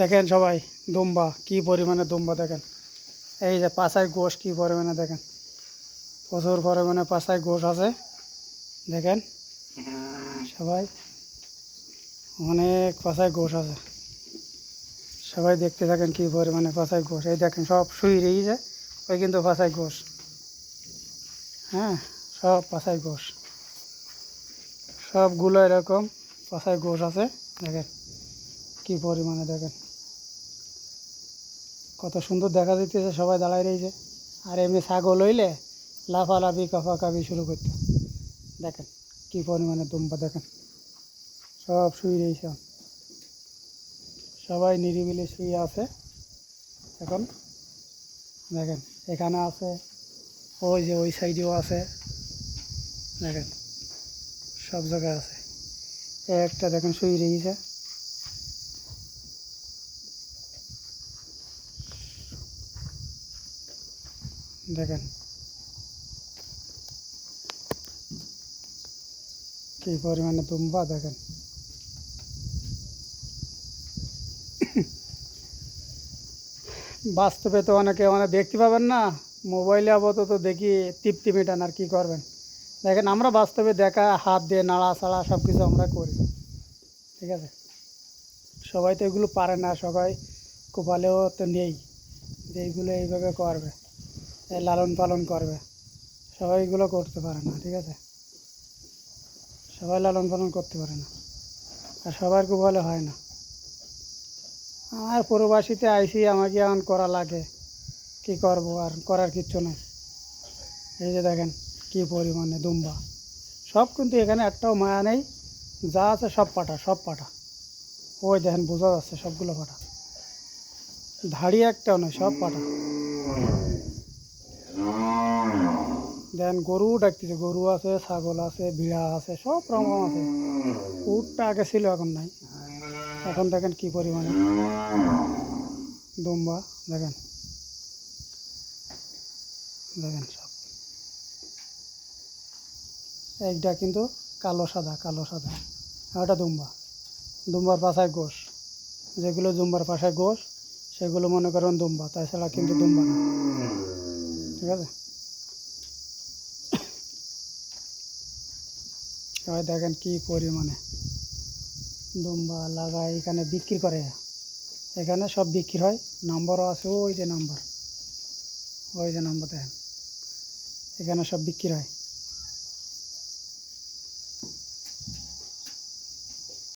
দেখেন সবাই, দুম্বা, কি পরিমাণে দুম্বা দেখেন। এই যে পাশায় গোশ, কি পরিমাণে দেখেন। প্রচুর পরিমাণে পাশায় গোশ আছে, দেখেন। সবাই, অনেক পাশায় গোশ আছে। সবাই দেখতে থাকেন কি পরিমাণে পাশায় গোশ। এই দেখেন, সব শুই রয়েছে ওই কিন্তু পাশায় গোশ। হ্যাঁ সব পাশায় গোশ। সবগুলো এরকম পাশায় গোশ আছে, দেখেন। কি পরিমাণে দেখেন। কত সুন্দর দেখা দিতেছে সবাই দাঁড়ায় রয়েছে আর এমনি ছাগল হইলে লাফালাফি, কাফাকাফি শুরু করতো। দেখেন কি পরিমাণে দুম্বা, দেখেন। সব শুয়ে রয়েছে সবাই নিরিবিলি শুয়ে আছে। এখন দেখেন, এখানে আছে, ওই যে ওই সাইডেও আছে। দেখেন, সব জায়গায় আছে। একটা দেখেন শুয়ে রয়েছে দেখেন। কি পরিমাণে তুম্বা দেখেন। বাস্তবে তো অনেকে অনেক দেখতে পাবেন না, মোবাইলে আপাতত দেখি তৃপ্তি মেটান আর কী করবেন। দেখেন, আমরা বাস্তবে দেখা, হাত দিয়ে নাড়া ছাড়া সব কিছু আমরা করি। ঠিক আছে? সবাই তো এগুলো পারে না, সবাই কোপালেও তো নেই যে এইগুলো এইভাবে করবে। লালন পালন করবে। সবাই এগুলো করতে পারে না, ঠিক আছে? সবাই লালন পালন করতে পারে না। আর সবার কোপালে হয় না। আমার প্রবাসীতে আইসি, আমাকে এখন করা লাগে। কি করব আর করার কিচ্ছু নেই। এই যে দেখেন কি পরিমাণে দুম্বা। সব কিন্তু এখানে একটাও মায়া নেই। যা আছে সব পাটা সব পাটা। ওই দেখেন, বোঝা যাচ্ছে সবগুলো পাটা। ধাড়ি একটাও নয় সব পাটা। দেন গরু ডাকতেছে গরু আছে ছাগল আছে বিড়া আছে সব রকম আছে। উটটা আগে ছিল এখন নাই। এখন দেখেন কি পরিমাণে। দুম্বা দেখেন। দেখেন সব। এইটা কিন্তু কালো সাদা কালো সাদা। ওটা দুম্বা। দুম্বার পাশায় গোশ। যেগুলো দুম্বার পাশায় গোশ সেগুলো মনে করেন দুম্বা। তাছাড়া কিন্তু দুম্বা না। ঠিক আছে সবাই দেখেন কি পরিমাণে দুম্বা লাগায় এখানে বিক্রি করে। এখানে সব বিক্রি হয়। নাম্বারও আছে, ওই যে নাম্বার। ওই যে নাম্বার দেখেন। এখানে সব বিক্রি হয়।